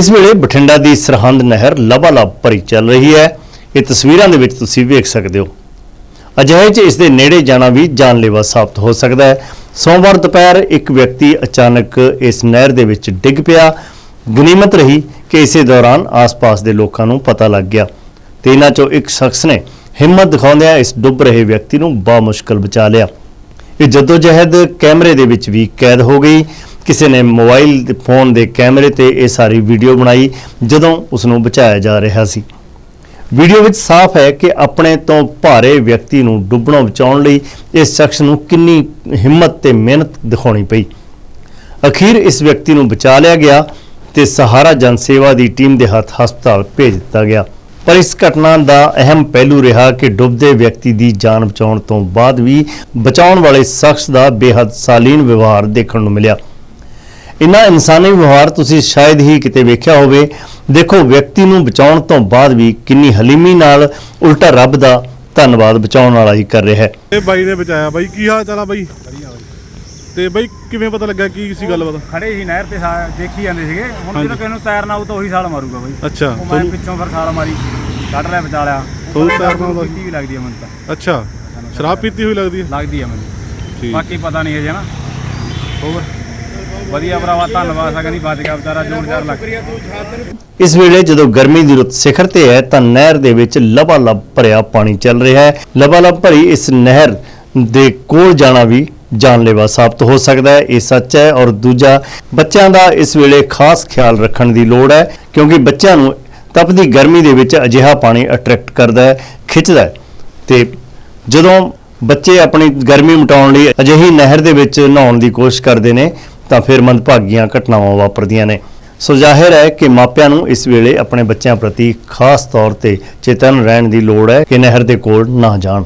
ਇਸ ਵੇਲੇ ਬਠਿੰਡਾ ਦੀ ਸਰਹੰਦ ਨਹਿਰ ਲਬਾਲਬ ਭਰੀ ਚੱਲ ਰਹੀ ਹੈ। ਇਹ ਤਸਵੀਰਾਂ ਦੇ ਵਿੱਚ ਤੁਸੀਂ ਵੇਖ ਸਕਦੇ ਹੋ। ਅਜਿਹੇ 'ਚ ਇਸ ਦੇ ਨੇੜੇ ਜਾਣਾ ਵੀ ਜਾਨਲੇਵਾ ਸਾਬਤ ਹੋ ਸਕਦਾ ਹੈ। ਸੋਮਵਾਰ ਦੁਪਹਿਰ ਇੱਕ ਵਿਅਕਤੀ ਅਚਾਨਕ ਇਸ ਨਹਿਰ ਦੇ ਵਿੱਚ ਡਿੱਗ ਪਿਆ। ਗਨੀਮਤ ਰਹੀ ਕਿ ਇਸੇ ਦੌਰਾਨ ਆਸ-ਪਾਸ ਦੇ ਲੋਕਾਂ ਨੂੰ ਪਤਾ ਲੱਗ ਗਿਆ। ਤੇ ਇਹਨਾਂ 'ਚੋਂ ਇੱਕ ਸ਼ਖਸ ਨੇ ਹਿੰਮਤ ਦਿਖਾਉਂਦਿਆਂ ਇਸ ਡੁੱਬ ਰਹੇ ਵਿਅਕਤੀ ਨੂੰ ਬਾਮੁਸ਼ਕਲ ਬਚਾ ਲਿਆ। ਇਹ ਜਦੋਜਹਿਦ ਕੈਮਰੇ ਦੇ ਵਿੱਚ ਵੀ ਕੈਦ ਹੋ ਗਈ। ਕਿਸੇ ਨੇ ਮੋਬਾਈਲ ਫੋਨ ਦੇ ਕੈਮਰੇ ਤੇ ਇਹ ਸਾਰੀ ਵੀਡੀਓ ਬਣਾਈ, ਜਦੋਂ ਉਸ ਨੂੰ ਬਚਾਇਆ ਜਾ ਰਿਹਾ ਸੀ। ਵੀਡੀਓ ਵਿੱਚ ਸਾਫ਼ ਹੈ ਕਿ ਆਪਣੇ ਤੋਂ ਭਾਰੇ ਵਿਅਕਤੀ ਨੂੰ ਡੁੱਬਣੋਂ ਬਚਾਉਣ ਲਈ ਇਸ ਸ਼ਖਸ ਨੂੰ ਕਿੰਨੀ ਹਿੰਮਤ ਤੇ ਮਿਹਨਤ ਦਿਖਾਉਣੀ ਪਈ। ਅਖੀਰ ਇਸ ਵਿਅਕਤੀ ਨੂੰ ਬਚਾ ਲਿਆ ਗਿਆ ਤੇ ਸਹਾਰਾ ਜਨ ਸੇਵਾ ਦੀ ਟੀਮ ਦੇ ਹੱਥ ਹਸਪਤਾਲ ਭੇਜ ਦਿੱਤਾ ਗਿਆ। ਪਰ ਇਸ ਘਟਨਾ ਦਾ ਅਹਿਮ ਪਹਿਲੂ ਰਿਹਾ ਕਿ ਡੁੱਬਦੇ ਵਿਅਕਤੀ ਦੀ ਜਾਨ ਬਚਾਉਣ ਤੋਂ ਬਾਅਦ ਵੀ ਬਚਾਉਣ ਵਾਲੇ ਸ਼ਖਸ ਦਾ ਬੇਹੱਦ ਸਾਲੀਨ ਵਿਵਹਾਰ ਦੇਖਣ ਨੂੰ ਮਿਲਿਆ। ਇਨ੍ਹਾਂ ਇਨਸਾਨੀ ਵਿਵਹਾਰ ਤੁਸੀਂ ਸ਼ਾਇਦ ਹੀ ਕਿਤੇ ਵੇਖਿਆ ਹੋਵੇ ਦੇਖੋ ਵਿਅਕਤੀ ਨੂੰ ਬਚਾਉਣ ਤੋਂ ਬਾਅਦ ਵੀ ਕਿੰਨੀ ਹਲੀਮੀ ਨਾਲ ਉਲਟਾ ਰੱਬ ਦਾ ਧੰਨਵਾਦ ਬਚਾਉਣ ਵਾਲਾ ਹੀ ਕਰ ਰਿਹਾ ਹੈ। ਇਹ ਬਾਈ ਨੇ ਬਚਾਇਆ ਬਾਈ ਕੀ ਹਾਲ ਚਾਲ ਆ ਬਾਈ? ਤੇ ਬਾਈ ਕਿਵੇਂ ਪਤਾ ਲੱਗਾ ਕੀ ਸੀ ਗੱਲਬਾਤ ਖੜੇ ਸੀ ਨਹਿਰ ਤੇ ਸਾ- ਦੇਖੀ ਜਾਂਦੇ ਸੀਗੇ। ਹੁਣ। ਜਦੋਂ ਕਿਸੇ ਨੂੰ ਤੈਰਨਾ ਆਊ ਤਾਂ ਉਹੀ ਛਾਲ ਮਾਰੂਗਾ ਬਾਈ। ਅੱਛਾ ਉਹ ਮੈਂ ਤੁਹਾਨੂੰ ਪਿੱਛੋਂ ਫਿਰ ਛਾਲ ਮਾਰੀ ਕੱਢ ਲਿਆ ਬਚਾ ਲਿਆ। ਤੁਹਾਨੂੰ ਤੈਰਨਾ ਆਉਂਦਾ? ਪੀਤੀ ਵੀ ਲੱਗਦੀ ਹੈ ਮੈਨੂੰ ਤਾਂ। ਅੱਛਾ ਸ਼ਰਾਬ ਪੀਤੀ ਹੋਈ ਲੱਗਦੀ ਹੈ ਲੱਗਦੀ ਹੈ ਮੈਨੂੰ। ਠੀਕ। ਬਾਕੀ ਪਤਾ ਨਹੀਂ ਹੈ ਨਾ। ਹੋਰ? ਵਧੀਆ ਭਰਾਵਾ ਧੰਨਵਾਦ। ਸਕਦੀ ਬਚ ਗਿਆ ਵਿਚਾਰਾ ਜੋਰ ਜਾਰ ਲੱਗ ਇਸ ਵੇਲੇ ਜਦੋਂ ਗਰਮੀ ਦੀ ਰੁੱਤ ਸਿਖਰ ਤੇ ਹੈ ਤਾਂ ਨਹਿਰ ਦੇ ਵਿੱਚ ਲਬਾਲਬ ਭਰਿਆ ਪਾਣੀ ਚੱਲ ਰਿਹਾ ਹੈ। ਲਬਾਲਬ ਭਰੀ ਇਸ ਨਹਿਰ ਦੇ ਕੋਲ ਜਾਣਾ ਵੀ ਜਾਨਲੇਵਾ ਸਾਬਤ ਹੋ ਸਕਦਾ ਹੈ। ਇਹ ਸੱਚ ਹੈ ਔਰ ਦੂਜਾ ਬੱਚਿਆਂ ਦਾ ਇਸ ਵੇਲੇ ਖਾਸ ਖਿਆਲ ਰੱਖਣ ਦੀ ਲੋੜ ਹੈ ਕਿਉਂਕਿ ਬੱਚਿਆਂ ਨੂੰ ਤਪਦੀ ਗਰਮੀ ਦੇ ਵਿੱਚ ਅਜਿਹਾ ਪਾਣੀ ਅਟਰੈਕਟ ਕਰਦਾ ਹੈ ਖਿੱਚਦਾ ਹੈ। ਤੇ ਜਦੋਂ ਬੱਚੇ ਆਪਣੀ ਗਰਮੀ ਮਿਟਾਉਣ ਲਈ ਅਜਿਹੀ ਨਹਿਰ ਦੇ ਵਿੱਚ ਨਹਾਉਣ ਦੀ ਕੋਸ਼ਿਸ਼ ਕਰਦੇ ਨੇ ਤਾਂ ਫਿਰ ਮੰਦਭਾਗੀਆਂ ਘਟਨਾਵਾਂ ਵਾਪਰਦੀਆਂ ਨੇ। ਸੋ ਜ਼ਾਹਿਰ ਹੈ ਕਿ ਮਾਪਿਆਂ ਨੂੰ ਇਸ ਵੇਲੇ ਆਪਣੇ ਬੱਚਿਆਂ ਪ੍ਰਤੀ ਖਾਸ ਤੌਰ ਤੇ ਚੇਤਨ ਰਹਿਣ ਦੀ ਲੋੜ ਹੈ ਕਿ ਨਹਿਰ ਦੇ ਕੋਲ ਨਾ ਜਾਣ।